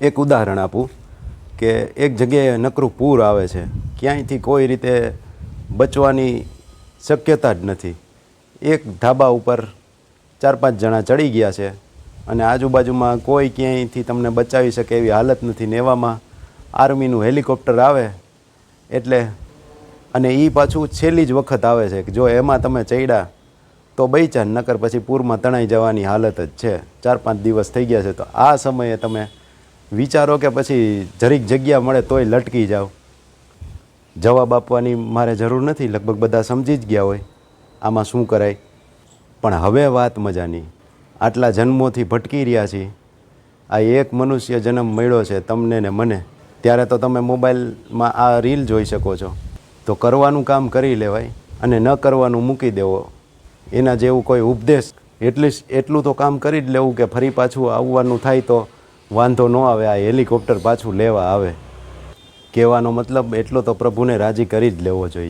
એક ઉદાહરણ આપું કે એક જગ્યાએ નકરું પૂર આવે છે. ક્યાંયથી કોઈ રીતે બચવાની શક્યતા જ નથી. એક ધાબા ઉપર ચાર પાંચ જણા ચડી ગયા છે અને આજુબાજુમાં કોઈ ક્યાંયથી તમને બચાવી શકે એવી હાલત નથી. ને એવામાં આર્મીનું હેલિકોપ્ટર આવે એટલે અને એ પાછું છેલ્લી જ વખત આવે છે કે જો એમાં તમે ચડ્યા તો બૈચાન નકર પછી પૂરમાં તણાઈ જવાની હાલત જ છે. ચાર પાંચ દિવસ થઈ ગયા છે તો આ સમયે તમે વિચારો કે પછી જરીક જગ્યા મળે તોય લટકી જાઓ. જવાબ આપવાની મારે જરૂર નથી, લગભગ બધા સમજી જ ગયા હોય આમાં શું કરાય. પણ હવે વાત મજાની. આટલા જન્મોથી ભટકી રહ્યા છીએ. આ એક મનુષ્ય જન્મ મળ્યો છે તમને ને મને. ત્યારે તો તમે મોબાઈલમાં આ રીલ જોઈ શકો છો. તો કરવાનું કામ કરી લેવાય અને ન કરવાનું મૂકી દેવો. એના જેવું કોઈ ઉપદેશ એટલીસ્ટ એટલું તો કામ કરી જ લેવું કે ફરી પાછું આવવાનું થાય તો વાંધો ન આવે, આ હેલિકોપ્ટર પાછું લેવા આવે. કહેવાનો મતલબ એટલો તો પ્રભુને રાજી કરી જ લેવો જોઈએ.